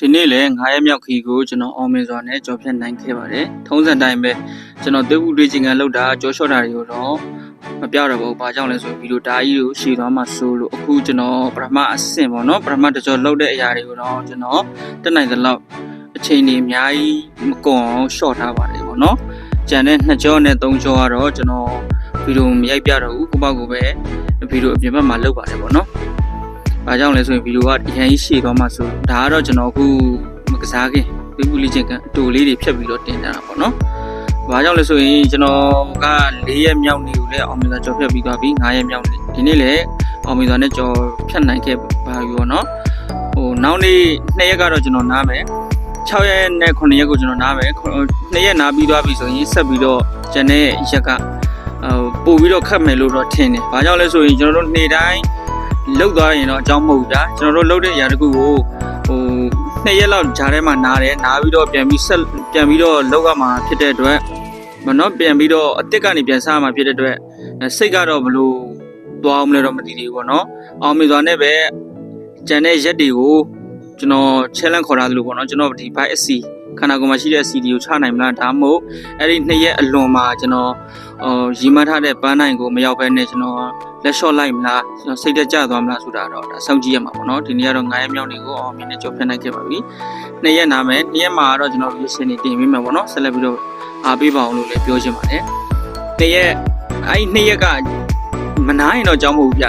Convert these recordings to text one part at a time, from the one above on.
ဒီနေ့လည်း9ရက်မြောက်ခီးကိုကျွန်တော်အောင်မြင်စွာနဲ့ကြော်ဖြတ်နိုင်ခဲ့ပါတယ်ထုံးစံတိုင်းပဲကျွန်တော်သေဘူးတွေးချင်ကန်လောက်တာကြောရှော့တာတွေကိုတော့မပြောတော့ဘူးဘာကြောင့်လဲဆိုရင်ဗီဒီယိုဒါကြီးကိုရှည်သွားမှဆိုလို့အခုကျွန်တော်ပထမအဆင့်ပေါ့နော်ပထမတစ်ကြောလောက်တဲ့အရာတွေကိုတော့ကျွန်တော်တက်နိုင်သလောက်အချိန်ကြီးအများကြီးမကုန်အောင်ရှော့ထားပါတယ်ပေါ့နော်ကြံတဲ့နှစ်ကြောနဲ့သုံးကြောကတော့ကျွန်တော်ဗီဒီယိုမရိုက်ပြတော့ဘူးကိုပေါ့ကိုပဲဗီဒီယိုအပြင်ဘက်မှာလုပ်ပါတယ်ပေါ့နော်။ ဘာကြောင့်လဲဆိုရင်ဗီဒီယိုကအရင်ကြီးရှည်သွားမှဆိုဒါကတော့ကျွန်တော်အခုမကစားခင်ဒီပူလီချင်းကအတူလေးတွေဖြတ်ပြီးတော့တင်တာပေါ့နော်။ဘာကြောင့်လဲဆိုရင်ကျွန်တော်က၄ရက်မြောက်နေကိုလည်းအောင်မြင်စွာကြော်ဖြတ်ပြီးသွားပြီ၅ရက်မြောက်နေဒီနေ့လည်းအောင်မြင်စွာနဲ့ကြော်ဖြတ်နိုင်ခဲ့ပါပြီပေါ့နော်။ဟိုနောက်နေ့၂ရက်ကတော့ကျွန်တော်နားမယ်6ရက်နဲ့9ရက်ကိုကျွန်တော်နားမယ်2ရက်နားပြီးသွားပြီဆိုရင်ဆက်ပြီးတော့ကျန်တဲ့ရက်ကဟိုပို့ပြီးတော့ခတ်မယ်လို့တော့ထင်တယ်။ဘာကြောင့်လဲဆိုရင်ကျွန်တော်တို့နေ့တိုင်း လောက်သွားရင်တော့အကြောင်းမဟုတ်ဘူးဗျာကျွန်တော်တို့လောက်တဲ့အရာတခုကိုဟိုနှစ်ရက်လောက်ဂျားထဲမှာနားတယ်နားပြီးတော့ပြန်ပြီးဆက်ပြန်ပြီးတော့လောက်ကမှာဖြစ်တဲ့အတွက်မနော်ပြန်ပြီးတော့အစ်စ်ကနေပြန်စားမှာဖြစ်တဲ့အတွက်အဲစိတ်ကတော့ဘလို့သွားအောင်မလဲတော့မသိသေးဘူးပေါ့နော်အောင်မေစွာနဲ့ပဲကြံတဲ့ရက်တွေကိုကျွန်တော် challenge ခေါ်ထားသလိုပေါ့နော်ကျွန်တော်ဒီ by SC ခန္ဓာကိုယ်မှာရှိတဲ့ CD ကိုချနိုင်မလားဒါမှမဟုတ်အဲ့ဒီနှစ်ရက်အလွန်မှာကျွန်တော်အော်ရီမထားတဲ့ပန်းနိုင်ကိုမရောက်ဘဲနဲ့ကျွန်တော်လက်လျှော့လိုက်မလားကျွန်တော်စိတ်တက်ကြသွားမလားဆိုတာတော့ဒါစောင့်ကြည့်ရမှာပေါ့နော်ဒီနေ့ကတော့9ရက်မြောက်နေကိုအောင်မြင်နဲ့ကြော်ဖြတ်နိုင်ခဲ့ပါပြီနှစ်ရက်နာမယ်နှစ်ရက်မှာတော့ကျွန်တော် reaction တွေတင်ပေးမယ်ပေါ့နော်ဆက်လက်ပြီးတော့အားပေးပါအောင်လို့လည်းပြောချင်ပါတယ်နှစ်ရက်အဲ့ဒီနှစ်ရက်ကမနာရင်တော့ကြောင်းမဟုတ်ဘူးဗျ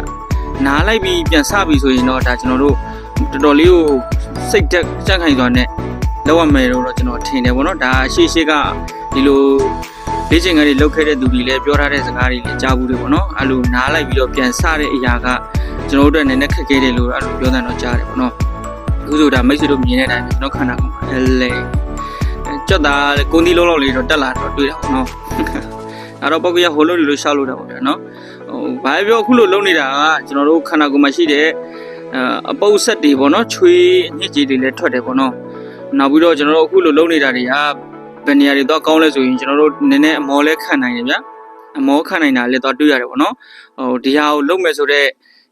နားလိုက်ပြီးပြန်စပြီဆိုရင်တော့ဒါကျွန်တော်တို့တော်တော်လေးကိုစိတ်တက်ကြက်ခိုင်သွားနဲ့ လောက်ရမယ်လို့တော့ကျွန်တော်ထင်တယ်ပေါ့နော်ဒါရှေ့ရှေ့ကဒီလိုလေ့ကျင့်ခန်းတွေလုပ်ခဲ့တဲ့သူတွေလည်းပြောထားတဲ့စကားတွေလည်းကြားဘူးတယ်ပေါ့နော်အဲ့လိုနားလိုက်ပြီးတော့ပြန်စတဲ့အရာကကျွန်တော်တို့အတွက်နည်းနည်းခက်ခဲတယ်လို့အဲ့လိုပြောတဲ့တော့ကြားတယ်ပေါ့နော်အခုဆိုဒါမိတ်ဆွေတို့မြင်တဲ့အတိုင်းပဲကျွန်တော်ခန္ဓာကိုယ်မှာအဲလေကြက်သားကွန်ဒီလုံးလုံးလေးတော့တက်လာတော့တွေ့တာပေါ့နော်အဲ့တော့ပုတ်ကရဟိုလိုလိုရှောက်လို့တာပေါ့ဗျာနော်ဟိုဘာပဲပြောအခုလိုလုံးနေတာကကျွန်တော်တို့ခန္ဓာကိုယ်မှာရှိတဲ့အပုပ်ဆက်တွေပေါ့နော်ချွေးညစ်ကြေးတွေလည်းထွက်တယ်ပေါ့နော် နောက်ပြီးတော့ကျွန်တော်တို့အခုလိုလုံးနေတာတွေကဘယ်နေရာတွေတော့ကောင်းလဲဆိုရင်ကျွန်တော်တို့နည်းနည်းအမောလဲခံနိုင်တယ်ဗျအမောခံနိုင်တာလည်းတော့တွေ့ရတယ်ပေါ့နော်ဟိုဒီဟာကိုလုံးမယ်ဆိုတော့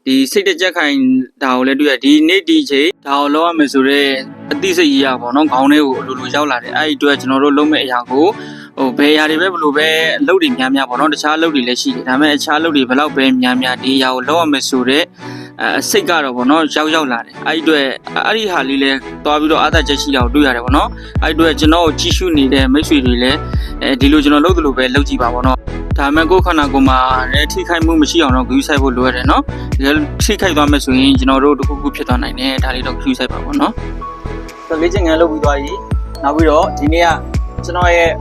ဒီစိတ်တကြက်ခိုင်ဒါကိုလည်းတွေ့ရဒီနေ့ဒီချိန်ဒါကိုလုံးရမယ်ဆိုတော့အသိစိတ်ကြီးရပါတော့ခေါင်းထဲကိုအလိုလိုရောက်လာတယ်အဲ့ဒီအတွက်ကျွန်တော်တို့လုံးမဲ့အရာကိုဟိုဘယ်အရာတွေပဲဘလို့ပဲအလုပ်တွေများများပေါ့နော်တခြားအလုပ်တွေလည်းရှိတယ်ဒါပေမဲ့အခြားအလုပ်တွေဘယ်လောက်ပဲများများဒီအရာကိုလုံးရမယ်ဆိုတော့ အဲစိတ်ကတော့ဗောနော်ရောက်ရောက်လာတယ်အဲ့ဒီအတွက်အဲ့ဒီဟာလေးလဲသွားပြီးတော့အားသာချက်ရှိတာကိုတွေ့ရတယ်ဗောနော်အဲ့ဒီအတွက်ကျွန်တော်ကိုကြီးစုနေတဲ့မိတ်ဆွေတွေလည်းအဲဒီလိုကျွန်တော်လုပ်သလိုပဲလုပ်ကြည့်ပါဗောနော်ဒါမှမဟုတ်ခန္ဓာကိုယ်မှာလည်းထိခိုက်မှုမရှိအောင်တော့ဂရုစိုက်ဖို့လိုရတယ်နော်တကယ်ထိခိုက်သွားမယ်ဆိုရင်ကျွန်တော်တို့တစ်ခုခုဖြစ်သွားနိုင်တယ်ဒါလေးတော့ဂရုစိုက်ပါဗောနော်ဆိုလေ့ကျင့်ခန်းလုပ်ပြီးသွားပြီနောက်ပြီးတော့ဒီနေ့ကကျွန်တော်ရဲ့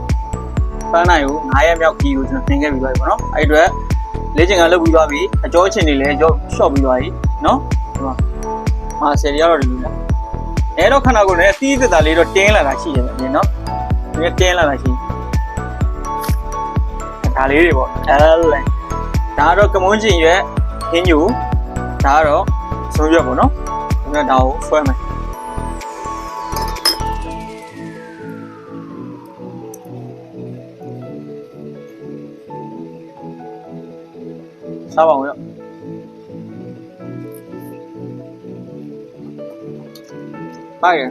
ပန်းနိုင်ကို9ရက်မြောက်ခီးကိုကျွန်တော်သင်ခဲ့ပြီးသွားပြီဗောနော်အဲ့ဒီအတွက်လေ့ကျင့်ခန်းလုပ်ပြီးသွားပြီအကျော်အချင်းတွေလည်းကြော့ရှော့ပြီးသွားပြီ နော်ဒီမှာမာဆယ်ရီကတော့ဒီလိုလားအဲတော့ခဏကိုလည်းအသီးသက်သာလေးတော့တင်းလာတာရှိတယ်ဗျာနော်ဒီကတင်းလာတာရှိဒါလေးတွေပေါ့အဲလေဒါကတော့ကမွန်းကျင်ရွက်ဟင်းညူဒါကတော့ဆုံးရွက်ပေါ့နော်ဒါကဒါကိုဆွဲမယ်စားပါအောင်ရော ပါရ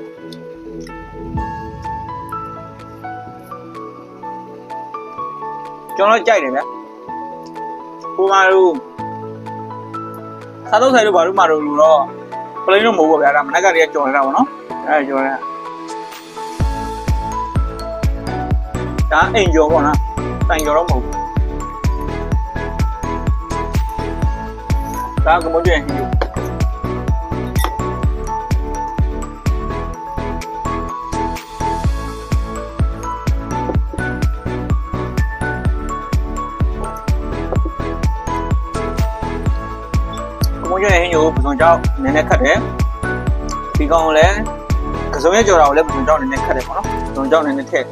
ကျွန်တော်ကြိုက်တယ်ဗျကိုမတို့စားတော့ဆိုင်တို့ဘာလို့မတို့လို့တော့ပလိန်တော့မဟုတ်ပါဗျာဒါမနက်ကတည်းကကြော်နေတာပေါ့နော်အဲကြော်နေတာဒါအိမ်ကျော်ပေါ့နော်တိုင်ကျော်တော့မဟုတ်ဘူးဒါကမွန်ကျင်ဟီ ယိုကမွန်ကျင်ဟီယိုပစုံကြောက်နည်းနည်းခတ်တယ်ဒီကောင်လည်းကစုံရဲ့ကြော်တာကိုလည်းပစုံကြောက်နည်းနည်းခတ်တယ်ပေါ့နော်ပစုံကြောက်နည်းနည်းထည့်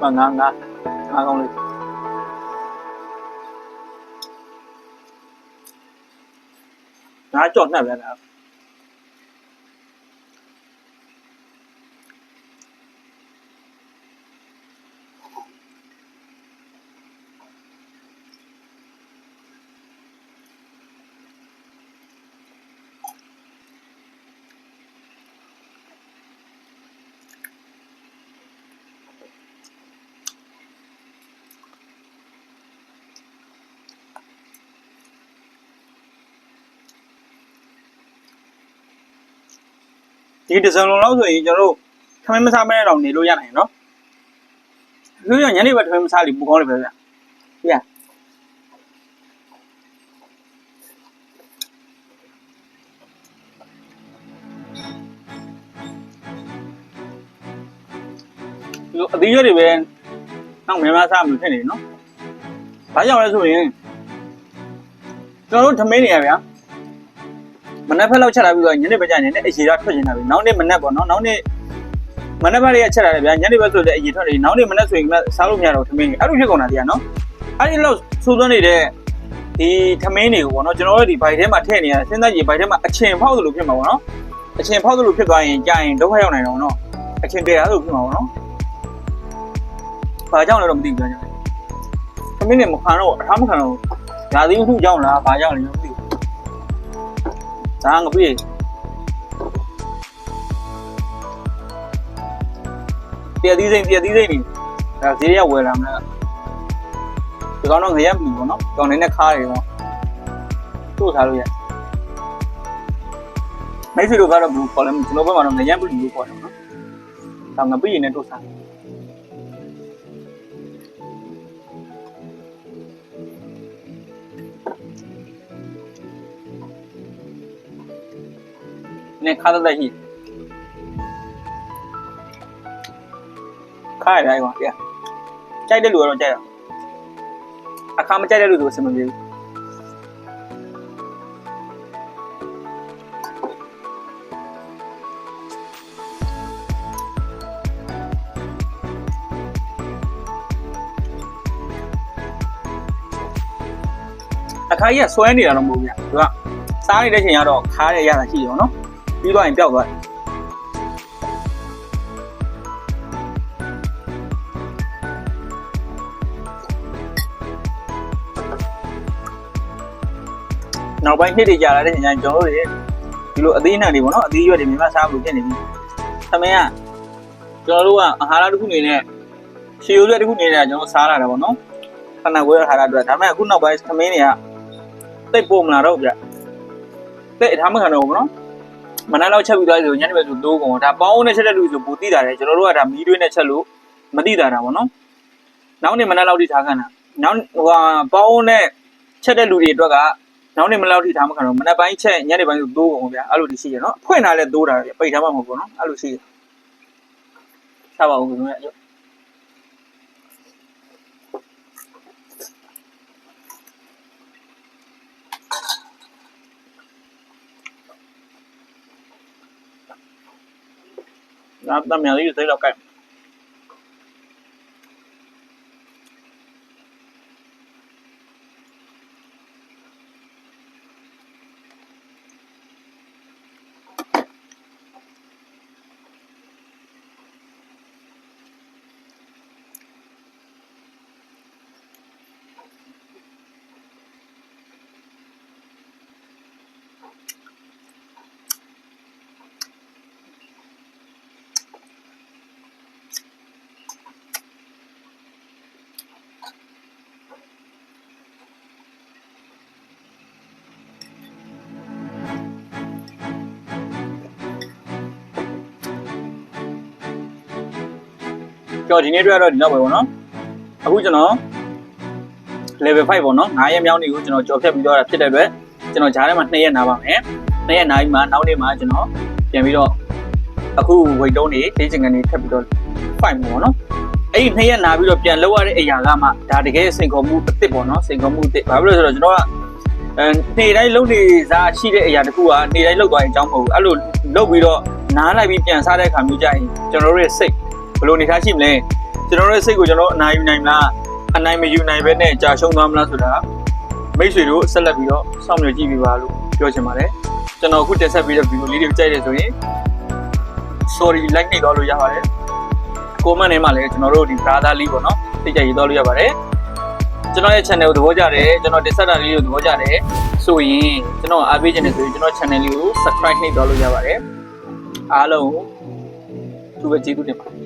ပါငါငါငါကောင်းလေးငါကြော်နှက်ပဲလား ဒီတစ်စုံလုံးလောက်ဆိုရင်ကျွန်တော်တို့ထမင်းမစားမဲတော့နေလို့ရနိုင်နော်လူရညနေဘက်ထမင်းမစားလိပူကောင်းလိပဲဗျပြလူအသီးရွက်တွေပဲနောက်မြန်မာစားမလို့ဖြစ်နေနော်ဘာကြောင့်လဲဆိုရင်ကျွန်တော်တို့ထမင်းနေရဗျာ မနက်ဖက်လောက်ချက်လာပြီးတော့ညနေဘက်ကျရင်လည်းအရေဓာတ်ထွက်နေတာပဲနောက်နေ့မနက်ပေါ့နော်နောက်နေ့မနက်ဘက်လေးချက်လာတယ်ဗျာညနေဘက်ဆိုလည်းအရေထွက်နေနောက်နေ့မနက်ဆိုရင်ကစားလို့မရတော့ထမင်းကြီးအဲ့လိုဖြစ်ကုန်တာတရားနော်အဲ့ဒီလောက်ဆိုးသွမ်းနေတဲ့ဒီထမင်းတွေကိုပေါ့နော်ကျွန်တော်တို့ဒီဘိုက်ထဲမှာထည့်နေရစဉ်းစားကြည့်ဘိုက်ထဲမှာအချင်ဖောက်သလိုဖြစ်မှာပေါ့နော်အချင်ဖောက်သလိုဖြစ်သွားရင်ကြာရင်ဒုက္ခရောက်နိုင်တော့နော်အချင်တရားသလိုဖြစ်မှာပေါ့နော်ဘာကြောင့်လဲတော့မသိဘူးဗျာထမင်းတွေမခံတော့အထားမခံတော့ရာသီဥတုကြောင့်လားဘာကြောင့်လဲမသိဘူး ဒါငပြေးပြသီးစိမ့်ပြသီးစိမ့်နေဒါဈေးရဝယ်လာမလားဒီကောင်တော့ငရက်ပြီပေါ့နော်ကောင်နေနဲ့ခါတယ်ပေါ့တို့ထားလို့ရမိတ်ဆွေတို့ကတော့ဘူးခေါ်လဲကျွန်တော်ဘက်မှာတော့ငရက်ပြီလို့ခေါ်တယ်နော်ဒါငပြေးနဲ့တို့စား နဲ့ခါတဲ့ရှိခါရတယ်ကွာပြကြိုက်တဲ့လူကတော့ကြိုက်တော့အခါမကြိုက်တဲ့လူဆိုအဆင်မပြေဘူးအခါကြီးကဆွဲနေတာတော့မဟုတ်ဘူးဗျသူကစားနေတဲ့ချိန်ကတော့ခါရရတာရှိရောနော် ပြီးသွားရင်ပျောက်သွားတယ်နောက်ပိုင်းနှစ်တွေကြာလာတဲ့ချိန်ကျရင်ကျွန်တော်တို့တွေဒီလိုအသေးအနှံတွေပေါ့နော်အသေးရွက်တွေမြင်မစားဘူးဖြစ်နေပြီသမင်းကကျွန်တော်တို့ကအာဟာရတစ်ခုအနေနဲ့ရှည်ရိုးရွက်တစ်ခုအနေနဲ့ကျွန်တော်စားလာတာပေါ့နော်ခဏဝဲထားတာအတွက်ဒါပေမဲ့အခုနောက်ပိုင်းသမင်းတွေကတိတ်ပို့မလာတော့ဗျတိတ်အထားမခံတော့ဘူးနော် မနက်လောက်ချက်ပြီးသွားဆိုညနေပဲဆိုတိုးကုန်ဒါပေါင်းနဲ့ချက်တဲ့လူဆိုပူတိတာတယ်ကျွန်တော်တို့ကဒါမီးတွင်းနဲ့ချက်လို့မတိတာတာပေါ့နော်နောက်နေ့မနက်လောက်ထိထားခံတာနောက်ဟိုပေါင်းနဲ့ချက်တဲ့လူတွေအတွက်ကနောက်နေ့မလောက်ထိထားမခံတော့မနက်ပိုင်းချက်ညနေပိုင်းဆိုတိုးကုန်ဗျအဲ့လိုဒီရှိရနော်ဖွင့်ထားလဲတိုးတာပဲပိတ်ထားမှမဟုတ်ဘူးနော်အဲ့လိုရှိရစားပါဦးခင်ဗျာ Sabe da minha lista aí, Léo Caio? ကြော်ဒီနေ့အတွက်တော့ဒီလောက်ပဲပေါ့နော်။အခုကျွန်တော် level 5ပေါ့နော်။9ရက်မြောက်နေ့ကိုကျွန်တော်ကြော်ဖြတ်ပြီးတော့တာဖြစ်တဲ့အတွက်ကျွန်တော်ဂျားထဲမှာ2ရက်နာပါမယ်။2ရက်နာပြီးမှနောက်နေ့မှာကျွန်တော်ပြန်ပြီးတော့အခု weight တုံးနေဒေးချင်ကနေထပ်ပြီးတော့5ပေါ့နော်။အဲ့ဒီ2ရက်နာပြီးတော့ပြန်လောက်ရတဲ့အရာကမှဒါတကယ်စိန်ခေါ်မှုအစ်စ်ပေါ့နော်။စိန်ခေါ်မှုအစ်စ်။ဘာဖြစ်လို့လဲဆိုတော့ကျွန်တော်ကအဲနေ့တိုင်းလုံနေစားရှိတဲ့အရာတခုကနေ့တိုင်းလောက်သွားရင်အကြောင်းမဟုတ်ဘူး။အဲ့လိုလောက်ပြီးတော့နားလိုက်ပြီးပြန်စားတဲ့အခါမျိုးကြရင်ကျွန်တော်တို့ရဲ့စိတ် ဘယ်လိုနေထားရှိမလဲကျွန်တော်တို့ရဲ့စိတ်ကိုကျွန်တော်အနိုင်ယူနိုင်မလားအနိုင်မယူနိုင်ဘဲနဲ့ကြာရှုံးသွားမလားဆိုတာမိတ်ဆွေတို့ဆက်လက်ပြီးတော့စောင့်မျှော်ကြည့်ပြီးပါလို့ပြောချင်ပါတယ်ကျွန်တော်အခုတက်ဆက်ပြီးတဲ့ဗီဒီယိုလေးတွေကိုကြိုက်တယ်ဆိုရင် sorry like နေတော့လို့ရပါတယ် comment ထဲမှာလည်းကျွန်တော်တို့ဒီ brother လေးပေါ့နော်သိကြရေးတော့လို့ရပါတယ်ကျွန်တော်ရဲ့ channel ကိုသဘောကျတယ်ကျွန်တော်တင်ဆက်တာလေးကိုသဘောကျတယ်ဆိုရင်ကျွန်တော်အားပေးခြင်းနဲ့ဆိုရင်ကျွန်တော် channel လေးကို subscribe နှိပ်တော့လို့ရပါတယ်အားလုံးသူပဲကျေးဇူးတင်ပါတယ်